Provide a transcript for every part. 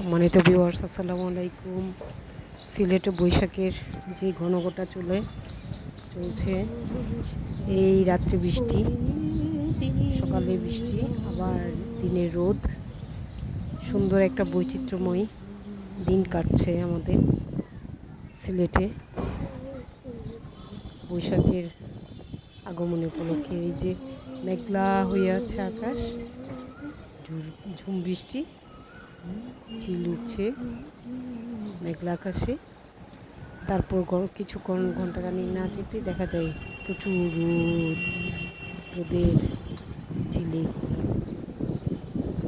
সম্মানিত ভিউয়ার্স আসসালামু আলাইকুম। সিলেটে বৈশাখের যে ঘন ঘটা চলে, চলছে এই রাত্রে বৃষ্টি, সকালে বৃষ্টি, আবার দিনের রোদ। সুন্দর একটা বৈচিত্র্যময় দিন কাটছে আমাদের সিলেটে। বৈশাখের আগমন উপলক্ষে এই যে মেঘলা হয়ে আছে আকাশ ঝুম বৃষ্টি। চিল উঠছে মেঘলা আকাশে। তারপর কিছুক্ষণ ঘন্টাখানিক না যেতে দেখা যায় প্রচুর রোদ, রোদের চিলে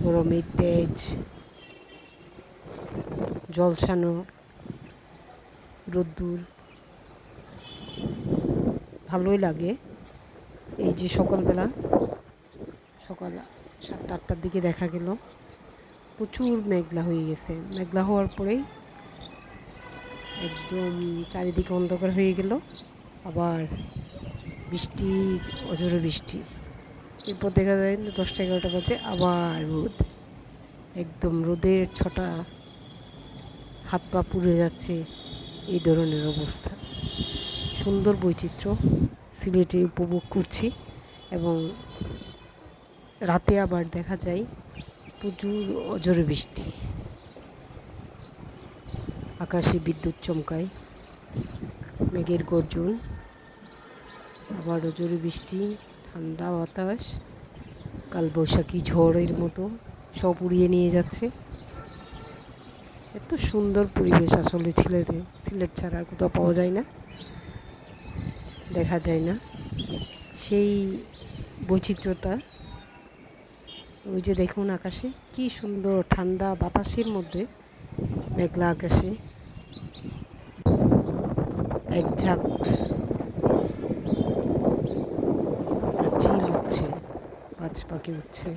গরমের তেজ, জলসানো, রোদ্দুর। ভালোই লাগে। এই যে সকালবেলা, সকাল সাতটা আটটার দিকে দেখা গেল। প্রচুর মেঘলা হয়ে গেছে। মেঘলা হওয়ার পরেই একদম চারিদিকে অন্ধকার হয়ে গেল। আবার বৃষ্টি অজরে বৃষ্টি। এরপর দেখা যায় দশটা এগারোটা বাজে, আবার রোদ। একদম রোদের ছটা হাত পা পুড়ে যাচ্ছে এই ধরনের অবস্থা। সুন্দর বৈচিত্র্য সিলেটে উপভোগ করছি এবং রাতে আবার দেখা যায় প্রচুর অজরে বৃষ্টি। আকাশে বিদ্যুৎ চমকায়, মেঘের গর্জন, আবার অজরে বৃষ্টি, ঠান্ডা বাতাস, কালবৈশাখী ঝড়ের মতো সব উড়িয়ে নিয়ে যাচ্ছে। এত সুন্দর পরিবেশ আসলে সিলেটে, সিলেট ছাড়া আর কোথাও পাওয়া যায় না, দেখা যায় না। সেই বৈচিত্র্যটা ওই যে দেখুন আকাশে, কি সুন্দর ঠান্ডা বাতাসের মধ্যে মেঘলা আকাশে। এক ঝাঁক চিল উঠছে পাঁচ পাখি উঠছে।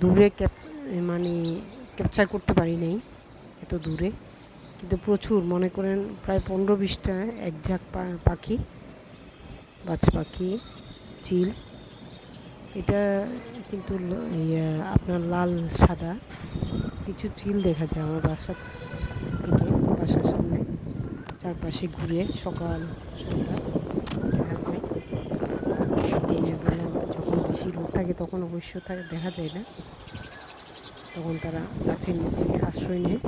দূরে ক্যাপ মানে ক্যাপচার করতে পারি নাই, এত দূরে। কিন্তু প্রচুর, মনে করেন প্রায় পনেরো বিশটা এক ঝাঁক পাখি। বাজ পাখি চিল এটা কিন্তু ল- আপনার লাল, সাদা। কিছু চিল দেখা যায় আমার বাসার থেকে, বাসার সামনে। চারপাশে ঘুরে সকাল, সন্ধ্যা দেখা যায়। যখন বেশি রোদ থাকে তখন অবশ্য থাকে দেখা যায় না। তখন তারা গাছের নিচে আশ্রয় নেয়,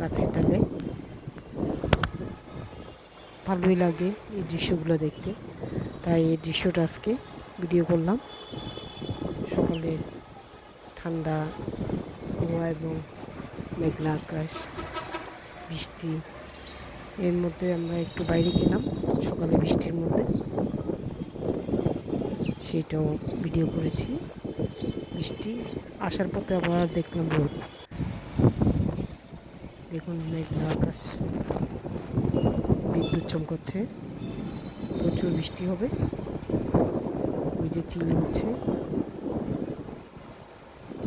গাছের ডালে। ভালোই লাগে এই দৃশ্যগুলো দেখতে। তাই এই দৃশ্যটা আজকে ভিডিও করলাম। সকালে ঠান্ডা হাওয়া এবং মেঘলা আকাশ, বৃষ্টি, এর মধ্যে আমরা একটু বাইরে গেলাম সকালে বৃষ্টির মধ্যে। সেটাও ভিডিও করেছি। বৃষ্টি আসার পথে আবার দেখলাম রোদ। দেখুন মেঘলা আকাশ। বিদ্যুৎ চমকাচ্ছে। প্রচুর বৃষ্টি হবে। ওই যে চিল উঠছে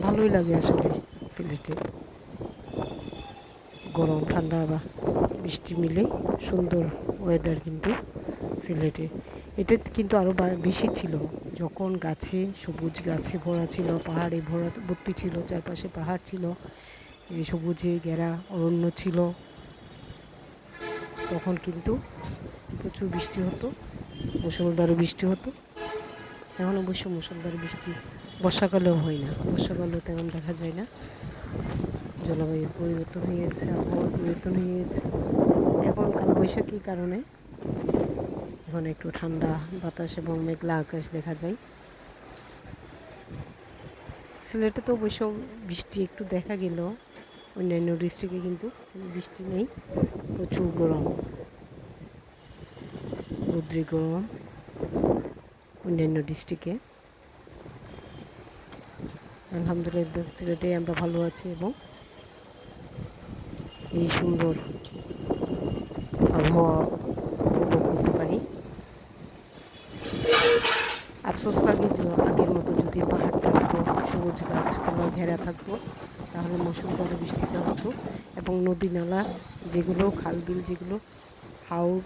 ভালোই লাগে আসলে সিলেটে। গরম, ঠান্ডা বা বৃষ্টি মিলে সুন্দর ওয়েদার কিন্তু সিলেটে। এটা কিন্তু আরও বেশি ছিল। যখন গাছে সবুজ গাছে ভরা ছিল, পাহাড়ে ভরা ভর্তি ছিল, চারপাশে পাহাড় ছিল সবুজে ঘেরা অরণ্য ছিল। তখন কিন্তু প্রচুর বৃষ্টি হতো মুসলধারে বৃষ্টি হতো। এখন অবশ্য মুসলধারে বৃষ্টি বর্ষাকালেও হয় না, বর্ষাকালেও তেমন দেখা যায় না। জলবায়ু পরিবর্তন হয়ে গেছে, আবহাওয়ার পরিবর্তন হয়ে গেছে। এখন কালবৈশাখীর কারণে এখন একটু ঠান্ডা বাতাস এবং মেঘলা আকাশ দেখা যায়। সিলেটে তো অবশ্য বৃষ্টি একটু দেখা গেল অন্যান্য ডিস্ট্রিক্টে কিন্তু বৃষ্টি নেই, প্রচুর গরম। রৌদ্রি গরম অন্যান্য ডিস্ট্রিক্টে। আলহামদুলিল্লাহ, সিলেটে আমরা ভালো আছি এবং এই সুন্দর আবহাওয়া উপভোগ করতে পারি। আফসোস লাগে আগের মতো যদি পাহাড় থাকতো, সবুজ গাছপালা ঘেরা থাকতো তাহলে মুসুলধারে বৃষ্টিটা হতো এবং নদী নালা যেগুলো, খাল বিল যেগুলো হাওর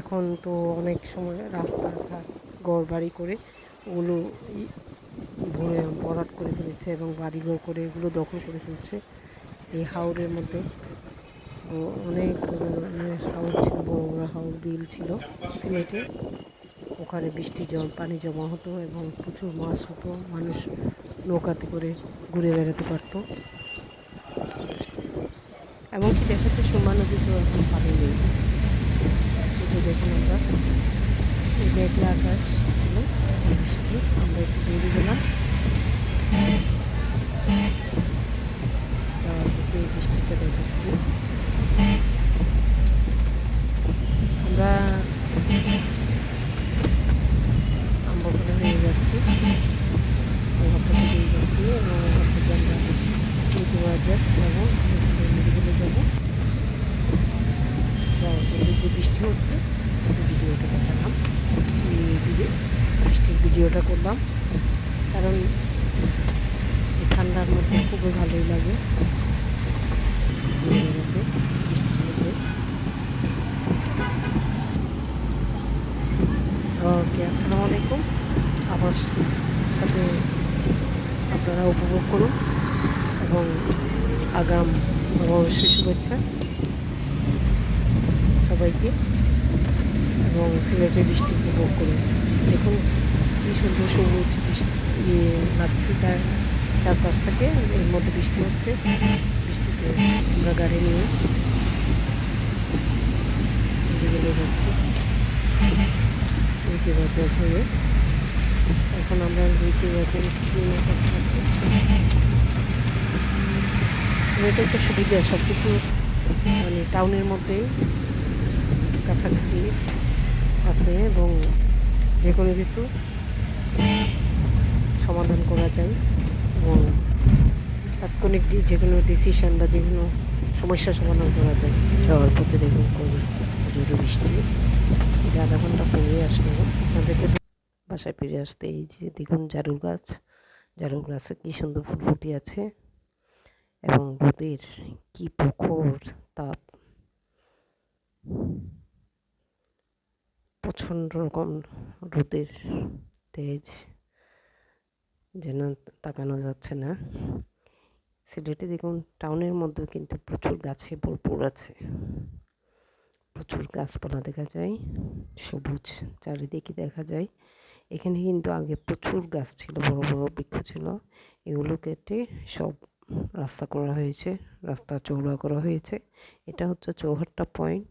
এখন তো অনেক সময় রাস্তাঘাট ঘর বাড়ি করে ওগুলো ভরে, ভরাট করে ফেলেছে এবং বাড়িঘর করে এগুলো দখল করে ফেলছে। এই হাওরের মধ্যে অনেক ধরনের হাওর ছিল বড় বড় হাওর বিল ছিল সিলেটে। ওখানে বৃষ্টি জল, পানি জমা হতো এবং প্রচুর মাছ হতো। মানুষ নৌকাতে করে ঘুরে বেড়াতে পারতো। এমনকি দেখা যাচ্ছে সুরমা নদীতেও এখন পানি নেই। যে দেখুন আমরা মেঘলা আকাশ ছিল, বৃষ্টি, আমরা একটু বেরিয়ে গেলাম। বৃষ্টিটা দেখাচ্ছি আমরা আম্বরখানা হয়ে যাচ্ছি ওখানটা থেকেই যাচ্ছি এবং ওখান থেকে আমরা নিতে বাজার যাব মেডিকেলে যাব যাওয়ার পরে যে বৃষ্টি হচ্ছে। ভিডিওটা দেখালাম। বৃষ্টির ভিডিওটা করলাম। কারণ এই ঠান্ডার মধ্যে খুবই ভালোই লাগে। ওকে, আসসালামু আলাইকুম। আমার সাথে আপনারা উপভোগ করুন এবং আগাম অবশ্যই শুভেচ্ছা। সবাইকে এবং সিলেটে বৃষ্টি উপভোগ করুন। দেখুন কী সুন্দর সবুজ বৃষ্টি ইয়ে লাগছে তার চারপাশ চারপাশটাকে, এর মধ্যে বৃষ্টি হচ্ছে। বৃষ্টিতে আমরা গাড়ি নিয়ে এদিকে যাচ্ছি। রুইতে বাজার হয়ে। এখন আমরা রুইতে বাজার স্টেডিয়ামের কাছাকাছি এটা একটা সুবিধা সব কিছু মানে টাউনের মধ্যেই। কাছাকাছি আছে এবং যে কোনো কিছু সমাধান করা যায় এবং তাৎক্ষণিক যে- কোনো ডিসিশন বা যে কোনো সমস্যা সমাধান করা যায়। যাওয়ার পথে দেখুন কোন জোরে বৃষ্টি। এটা আধা ঘণ্টা পরে আসলো। আপনাদেরকে বাসায় ফিরে আসতে এই যে দেখুন জারুল গাছ। জারুল গাছে কী সুন্দর ফুল ফুটে আছে এবং রোদের কি প্রখর তাপ। প্রচণ্ড রকম রোদের তেজ, যেন তাকানো যাচ্ছে না। সিলেটে দেখুন, টাউনের মধ্যেও কিন্তু প্রচুর গাছে ভরপুর আছে। প্রচুর গাছপালা দেখা যায়, সবুজ চারিদিকে দেখা যায়। এখানে কিন্তু আগে প্রচুর গাছ ছিল, বড় বড় বৃক্ষ ছিল। এগুলো কেটে সব রাস্তা করা হয়েছে, রাস্তা চৌড়া করা হয়েছে। এটা হচ্ছে চৌহাট্টা পয়েন্ট।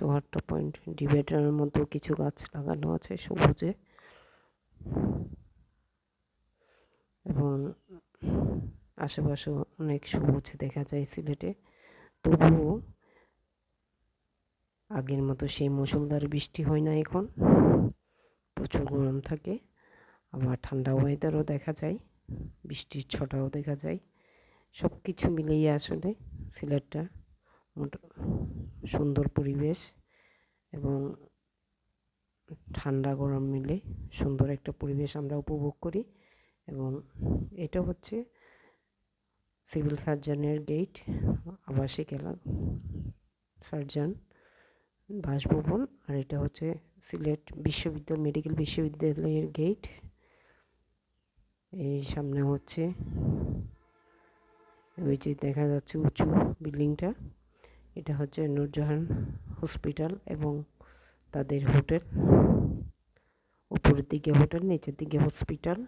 চৌহাট্টা পয়েন্ট ডিভাইডারের মধ্যেও কিছু গাছ লাগানো আছে সবুজে। এবং আশেপাশেও অনেক সবুজ দেখা যায় সিলেটে। তবুও আগের মতো সেই মুসলধারে বৃষ্টি হয় না এখন। প্রচুর গরম থাকে, আবার ঠান্ডা ওয়েদারও দেখা যায়, বৃষ্টির ছটাও দেখা যায়। সব কিছু মিলিয়ে আসলে সিলেটটা সুন্দর পরিবেশ এবং ঠান্ডা গরম মিলে সুন্দর একটা পরিবেশ আমরা উপভোগ করি এবং এটা হচ্ছে সিভিল সার্জনের গেট, আবাসিক এলাকা, সার্জন, বাসভবন আর এটা হচ্ছে সিলেট বিশ্ববিদ্যালয়, মেডিকেল বিশ্ববিদ্যালয়ের গেট। এই সামনে হচ্ছে ওই যে দেখা যাচ্ছে উঁচু বিল্ডিংটা। এটা হচ্ছে নূরজাহান হসপিটাল এবং তাদের হোটেল। উপরের দিকে হোটেল, নিচের দিকে হসপিটাল।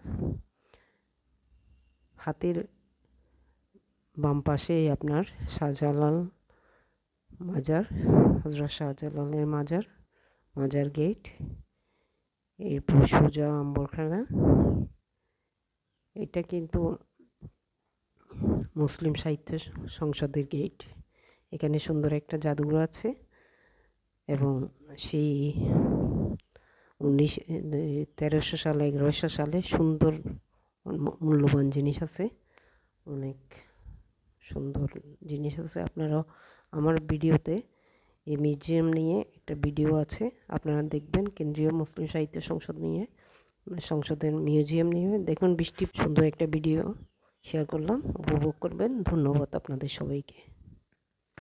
হাতের বাম পাশে আপনার শাহজালাল মাজার হজরত শাহজালালের মাজার মাজার গেট। এরপর সোজা আম্বরখানা। এটা কিন্তু মুসলিম সাহিত্য সংসদের গেট। এখানে সুন্দর একটা জাদুঘর আছে এবং সেই উনিশ, তেরোশো সালে, এগারোশো সালে সুন্দর মূল্যবান জিনিস আছে। অনেক সুন্দর জিনিস আছে। আপনারা আমার ভিডিওতে এই মিউজিয়াম নিয়ে একটা ভিডিও আছে। আপনারা দেখবেন কেন্দ্রীয় মুসলিম সাহিত্য সংসদ নিয়ে, সংসদের মিউজিয়াম নিয়ে। দেখুন বৃষ্টি, সুন্দর একটা ভিডিও শেয়ার করলাম। উপভোগ করবেন। ধন্যবাদ আপনাদের সবাইকে।